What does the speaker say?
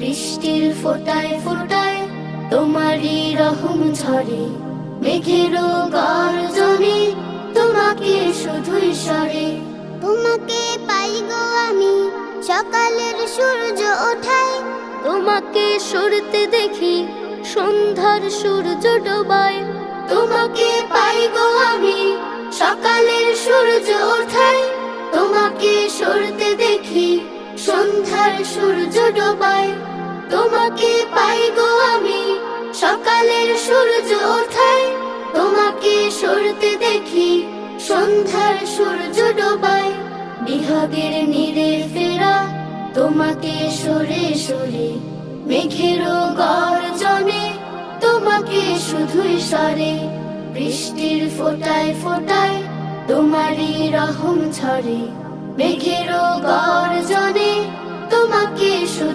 বৃষ্টির ফোটায় ফোটায় তোমারই রহম ঝরে মেঘেরও গর্জনে তোমাকে শুধুই সরে। তোমাকে পাই গো আমি সকালের সূর্য ওঠায়। তোমাকে সরতে দেখি সন্ধ্যার সূর্য ডোবায়। তোমাকে পাই গো আমি সকালের সূর্য ওঠায়। তোমাকে সরতে দেখি সন্ধ্যার সূর্য ডোবায়। তোমাকে পাই গো আমি। সকালের সূর্য ওঠায় তোমাকে সরতে দেখি। সন্ধ্যার সূর্য ডোবায় বিহাগের নীরে ফেরা তোমাকে সরে সরে। মেঘেরও গর্জনে তোমাকে শুধুই সরে। বৃষ্টির ফোটায় ফোটায় তোমারই রহম ঝরে মেঘেরও গর্জনে তোমাকে শুধু